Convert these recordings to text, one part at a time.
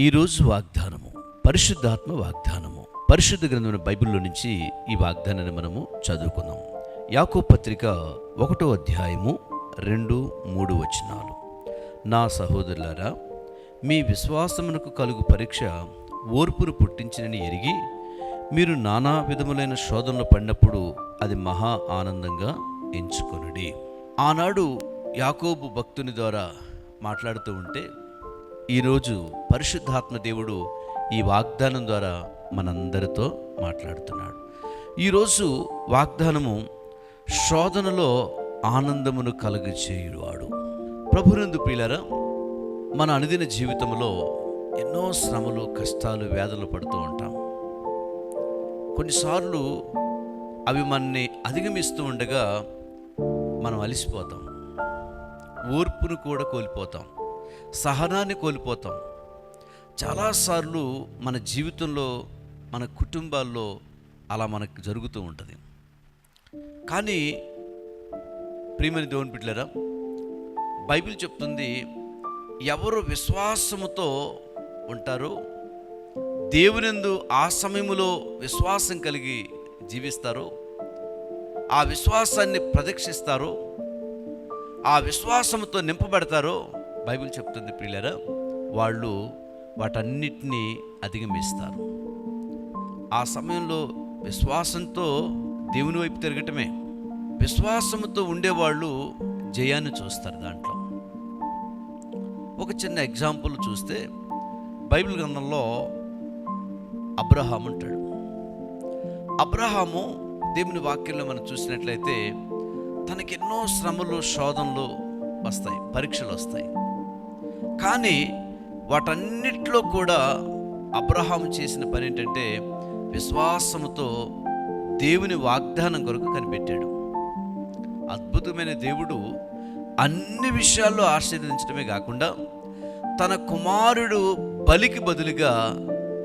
ఈరోజు వాగ్దానము పరిశుద్ధాత్మ వాగ్దానము. పరిశుద్ధ గ్రంథమైన బైబిల్లో నుంచి ఈ వాగ్దానాన్ని మనము చదువుకుందాం. యాకో పత్రిక ఒకటో అధ్యాయము రెండు మూడు వచనాలు. నా సహోదరులారా మీ విశ్వాసమునకు కలుగు పరీక్ష ఓర్పును పుట్టించినని ఎరిగి మీరు నానా విధములైన శోధనలు పడినప్పుడు అది మహా ఆనందంగా ఎంచుకొనుడి. ఆనాడు యాకోబు భక్తుని ద్వారా మాట్లాడుతూ ఉంటే ఈరోజు పరిశుద్ధాత్మ దేవుడు ఈ వాగ్దానం ద్వారా మనందరితో మాట్లాడుతున్నాడు. ఈరోజు వాగ్దానము శోధనలో ఆనందమును కలుగచేయువాడు ప్రభునందు ప్రియులరా మన అనుదిన జీవితంలో ఎన్నో శ్రమలు కష్టాలు వ్యాధులు పడుతూ ఉంటాం. కొన్నిసార్లు అవి మనని అధిగమిస్తూ ఉండగా మనం అలసిపోతాం. ఓర్పును కూడా కోల్పోతాం. సహనాన్ని కోల్పోతాం. చాలాసార్లు మన జీవితంలో మన కుటుంబాల్లో అలా మనకు జరుగుతూ ఉంటుంది. కానీ ప్రియమని దేవుని బిడ్డలరా బైబిల్ చెప్తుంది ఎవరు విశ్వాసముతో ఉంటారో దేవునందు ఆ సమయంలో విశ్వాసం కలిగి జీవిస్తారో ఆ విశ్వాసాన్ని ప్రదక్షిస్తారో ఆ విశ్వాసంతో నింపబడతారో బైబిల్ చెప్తుంది పిల్లరా వాళ్ళు వాటన్నిటినీ అధిగమిస్తారు. ఆ సమయంలో విశ్వాసంతో దేవుని వైపు తిరగటమే. విశ్వాసంతో ఉండేవాళ్ళు జయాన్ని చూస్తారు దాంట్లో. ఒక చిన్న ఎగ్జాంపుల్ చూస్తే బైబిల్ గ్రంథంలో అబ్రహాం ఉంటాడు. అబ్రహాము దేవుని వాక్యంలో మనం చూసినట్లయితే తనకి ఎన్నో శ్రమలు శోధనలు వస్తాయి పరీక్షలు వస్తాయి. కానీ వాటన్నిటిలో కూడా అబ్రహాం చేసిన పని ఏంటంటే విశ్వాసముతో దేవుని వాగ్దానం కొరకు కనిపెట్టాడు. అద్భుతమైన దేవుడు అన్ని విషయాల్లో ఆశీర్వదించడమే కాకుండా తన కుమారుడు బలికి బదులుగా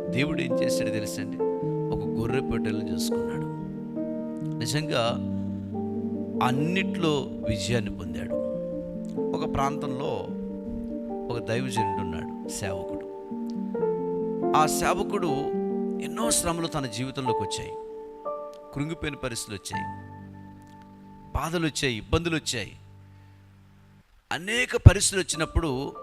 దేవుడు ఏం చేశాడు తెలుసండి? ఒక గొర్రె పెట్టెలను చూసుకున్నాడు. నిజంగా అన్నిట్లో విజయాన్ని పొందాడు. ఒక ప్రాంతంలో ఒక దైవజనుడు ఉన్నాడు సేవకుడు. ఆ సేవకుడు ఎన్నో శ్రమలు తన జీవితంలోకి వచ్చాయి. కృంగిపోయిన పరిస్థితులు వచ్చాయి. బాధలు వచ్చాయి ఇబ్బందులు వచ్చాయి. అనేక పరిస్థితులు వచ్చినప్పుడు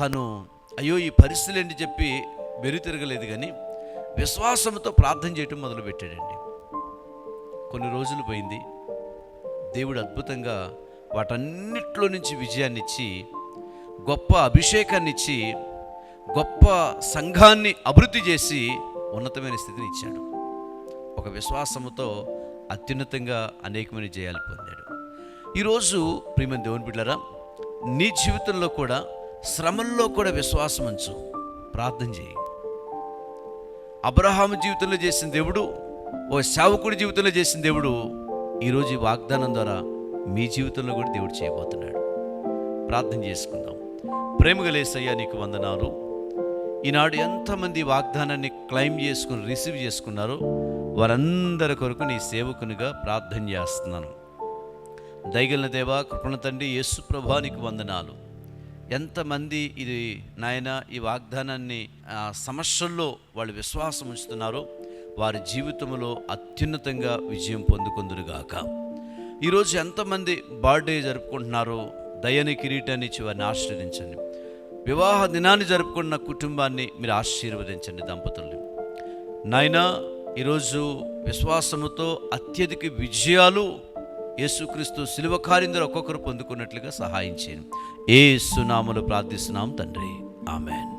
తను అయ్యో ఈ పరిస్థితులు ఏంటి? చెప్పి వెరు తిరగలేదు కానీ విశ్వాసంతో ప్రార్థన చేయటం మొదలుపెట్టాడండి. కొన్ని రోజులు పోయింది. దేవుడు అద్భుతంగా వాటన్నిటిలో నుంచి విజయాన్ని ఇచ్చి గొప్ప అభిషేకాన్ని ఇచ్చి గొప్ప సంఘాన్ని అభివృద్ధి చేసి ఉన్నతమైన స్థితిని ఇచ్చాడు. ఒక విశ్వాసముతో అత్యున్నతంగా అనేకమైన జయాలు పొందాడు. ఈరోజు ప్రియమైన దేవుని బిడ్డారా నీ జీవితంలో కూడా శ్రమల్లో కూడా విశ్వాసం ఉంచు. ప్రార్థన చేయి. అబ్రహాము జీవితంలో చేసిన దేవుడు ఓ సేవకుడి జీవితంలో చేసిన దేవుడు ఈరోజు వాగ్దానం ద్వారా మీ జీవితంలో కూడా దేవుడు చేయబోతున్నాడు. ప్రార్థన చేసుకుందాం. ప్రేమగలేసయ్యా నీకు వందనాలు. ఈనాడు ఎంతమంది వాగ్దానాన్ని క్లైమ్ చేసుకుని రిసీవ్ చేసుకున్నారో వారందరి కొరకు నీ సేవకునిగా ప్రార్థన చేస్తున్నాను. దయగలిన దేవా కృపణ తండ్రి యేసు ప్రభానికి వందనాలు. ఎంతమంది ఇది నాయన ఈ వాగ్దానాన్ని సమస్యల్లో వాళ్ళు విశ్వాసం ఉంచుతున్నారో వారి జీవితంలో అత్యున్నతంగా విజయం పొందుకుందురుగాక. ఈరోజు ఎంతమంది బర్త్డే జరుపుకుంటున్నారో దయని కిరీటాన్ని ఇచ్చి వారిని ఆశీర్వదించండి. వివాహ దినాన్ని జరుపుకున్న కుటుంబాన్ని మీరు ఆశీర్వదించండి దంపతుల్ని. నాయనా ఈరోజు విశ్వాసముతో అత్యధిక విజయాలు యేసుక్రీస్తు శిలువ కార్యందరూ ఒక్కొక్కరు పొందుకున్నట్లుగా సహాయం చేయను ఏ సునాములు ప్రార్థిస్తున్నాం తండ్రి. ఆమెన్.